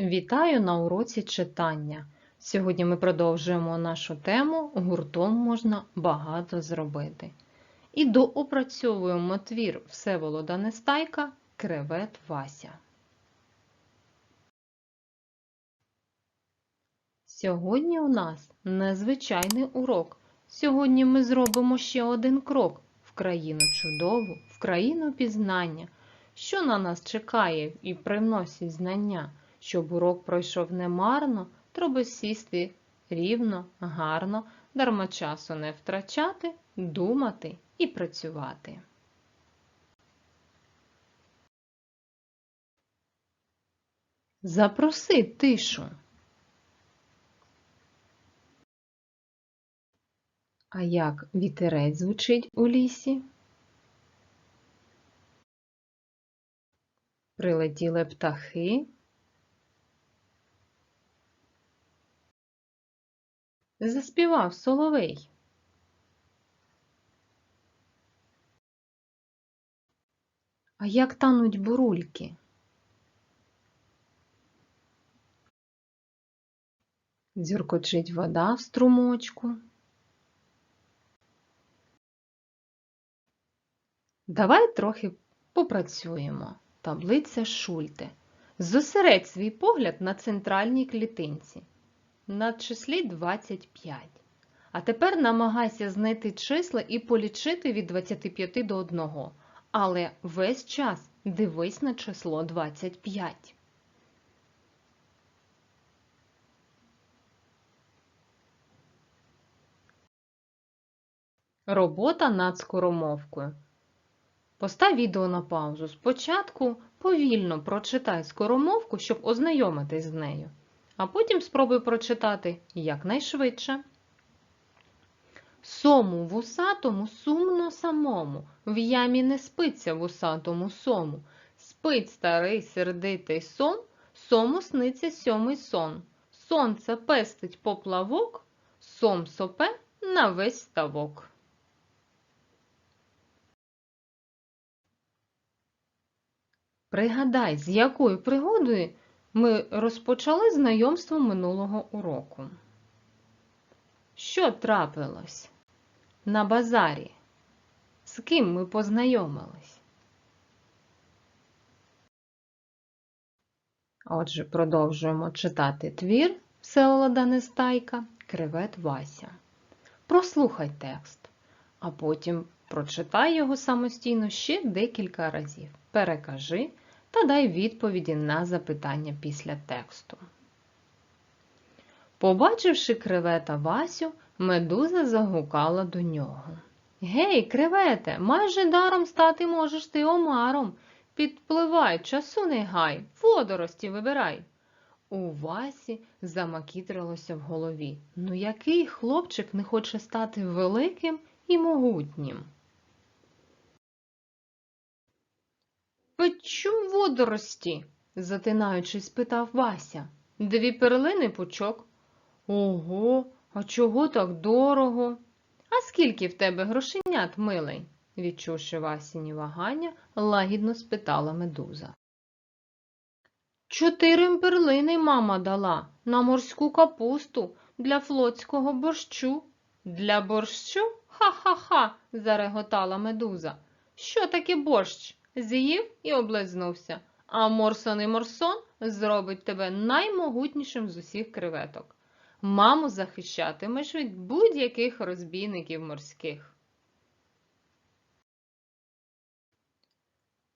Вітаю на уроці читання. Сьогодні ми продовжуємо нашу тему Гуртом можна багато зробити. І доопрацьовуємо твір Всеволода Нестайка Кревет Вася. Сьогодні у нас незвичайний урок. Сьогодні ми зробимо ще один крок в країну чудову, в країну пізнання, що на нас чекає і приносить знання. Щоб урок пройшов немарно, треба сісти рівно, гарно, дарма часу не втрачати, думати і працювати. Запроси тишу. А як вітерець звучить у лісі? Прилетіли птахи. Заспівав соловей. А як тануть бурульки? Дзюркочить вода в струмочку. Давай трохи попрацюємо. Таблиця Шульте. Зосередь свій погляд на центральній клітинці на числі 25. А тепер намагайся знайти числа і полічити від 25 до 1. Але весь час дивись на число 25. Робота над скоромовкою. Постав відео на паузу. Спочатку повільно прочитай скоромовку, щоб ознайомитись з нею а потім спробуй прочитати якнайшвидше. Сому вусатому сумно самому, в ямі не спиться вусатому сому. Спить старий сердитий сон, сому сниться сьомий сон. Сонце пестить поплавок, сом сопе на весь ставок. Пригадай, з якою пригодою ми розпочали знайомство минулого уроку. Що трапилось на базарі? З ким ми познайомились? Отже, продовжуємо читати твір Всеволода Нестайка Кревет Вася. Прослухай текст, а потім прочитай його самостійно ще декілька разів. Перекажи та дай відповіді на запитання після тексту. Побачивши кревета Васю, медуза загукала до нього. Гей, кревете, майже даром стати можеш ти омаром. Підпливай, часу не гай, водорості вибирай. У Васі замакітрилося в голові. Ну який хлопчик не хоче стати великим і могутнім? Печу водорості? затинаючись, питав Вася. Дві перлини пучок. Ого, а чого так дорого? А скільки в тебе грошенят, милий? відчувши Васіні вагання, лагідно спитала медуза. Чотири перлини мама дала на морську капусту для флотського борщу. Для борщу? Ха-ха-ха, зареготала медуза. Що таке борщ? З'їв і облизнувся, а морсоний морсон зробить тебе наймогутнішим з усіх креветок. Маму захищатимеш від будь-яких розбійників морських.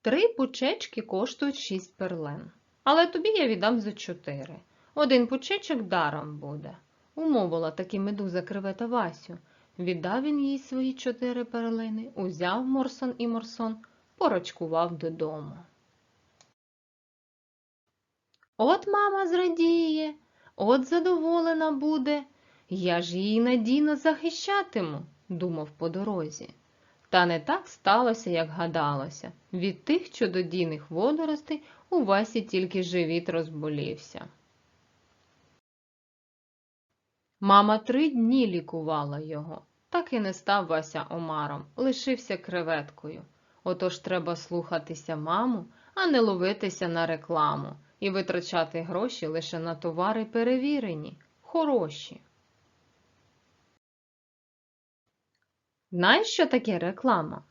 Три пучечки коштують шість перлин. Але тобі я віддам за чотири. Один пучечок даром буде. Умовила таки медуза кревета Васю. Віддав він їй свої чотири перлини, узяв морсон і морсон порочкував додому. От мама зрадіє, от задоволена буде, я ж її надійно захищатиму, думав по дорозі. Та не так сталося, як гадалося. Від тих чудодійних водоростей у Васі тільки живіт розболівся. Мама три дні лікувала його, так і не став Вася омаром, лишився креветкою. Отож треба слухатися маму, а не ловитися на рекламу і витрачати гроші лише на товари перевірені, хороші. Знаєш, що таке реклама?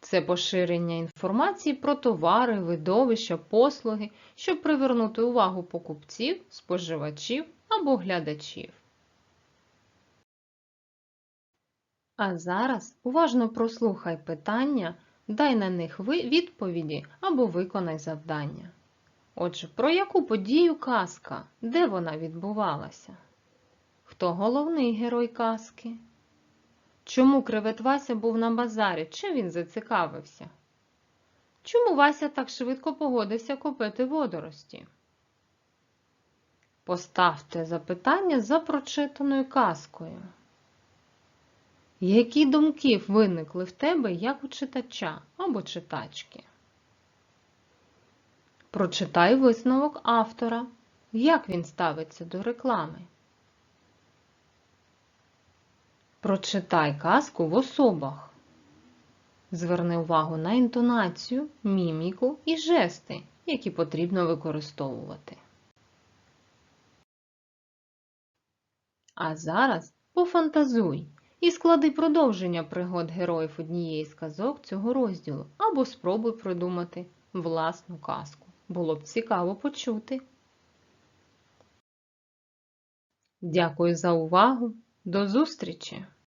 Це поширення інформації про товари, видовища, послуги, щоб привернути увагу покупців, споживачів або глядачів. А зараз уважно прослухай питання, дай на них відповіді або виконай завдання. Отже, про яку подію казка? Де вона відбувалася? Хто головний герой казки? Чому кривет Вася був на базарі? Чим він зацікавився? Чому Вася так швидко погодився купити водорості? Поставте запитання за прочитаною казкою. Які думки виникли в тебе як у читача або читачки? Прочитай висновок автора. Як він ставиться до реклами? Прочитай казку в особах. Зверни увагу на інтонацію, міміку і жести, які потрібно використовувати. А зараз пофантазуй і склади продовження пригод героїв однієї з казок цього розділу або спробуй придумати власну казку. Було б цікаво почути. Дякую за увагу. До зустрічі!